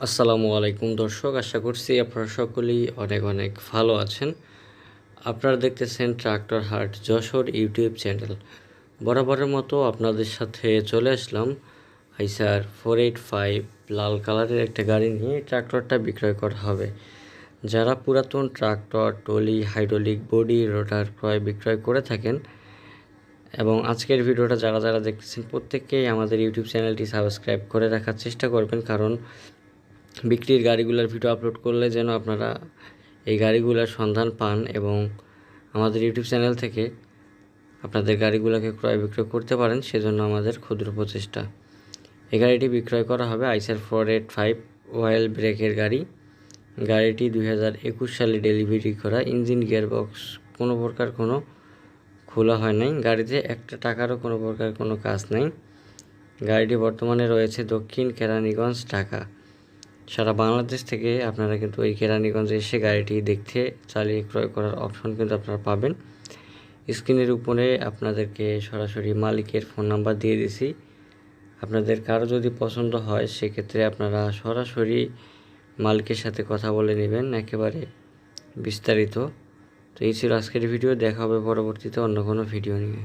আসসালামু আলাইকুম দর্শক, আশা করছি আপনারা সকলেই অনেক অনেক ভালো আছেন। আপনারা দেখতেছেন ট্রাক্টর হাট যশোর ইউটিউব চ্যানেল। বরাবরের মতো আপনাদের সাথে চলে আসলাম আইসার ফোর এইট ফাইভ লাল কালারের একটা গাড়ি নিয়ে ট্রাক্টরটা বিক্রয় করা হবে। যারা পুরাতন tractor, trolley, hydraulic body, rotor ক্রয়, বিক্রয় করে থাকেন এবং আজকের ভিডিওটা যারা যারা দেখতেছেন, প্রত্যেককেই আমাদের ইউটিউব চ্যানেলটি সাবস্ক্রাইব করে রাখার চেষ্টা করবেন। কারণ বিক্রির গাড়িগুলোর ভিডিও আপলোড করলে যেন আপনারা এই গাড়িগুলোর সন্ধান পান এবং আমাদের ইউটিউব চ্যানেল থেকে আপনাদের গাড়িগুলোকে ক্রয় বিক্রয় করতে পারেন, সেজন্য আমাদের ক্ষুদ্র প্রচেষ্টা। এই গাড়িটি বিক্রয় করা হবে আইসার ফোর এইট ফাইভ ওয়েল ব্রেকের গাড়ি। গাড়িটি দুই হাজার একুশ সালে ডেলিভারি করা। ইঞ্জিন গিয়ারবক্স কোনো প্রকার কোনো খোলা হয় নাই। গাড়িতে একটা টাকারও কোনো প্রকার কোনো কাজ নেই। গাড়িটি বর্তমানে রয়েছে দক্ষিণ কেরানীগঞ্জ, ঢাকা। সারা বাংলাদেশ থেকে আপনারা কিন্তু এই কেরানীগঞ্জে এসে গাড়িটি দেখতে, চালিয়ে ক্রয় করার অপশন কিন্তু আপনারা পাবেন। স্ক্রিনের উপরে আপনাদেরকে সরাসরি মালিকের ফোন নাম্বার দিয়ে দিছি। আপনাদের কারও যদি পছন্দ হয়, সেক্ষেত্রে আপনারা সরাসরি মালিকের সাথে কথা বলে নেবেন, একেবারে বিস্তারিত। তো এই ছিল আজকের ভিডিও, দেখা হবে পরবর্তীতে অন্য কোনো ভিডিও নিয়ে।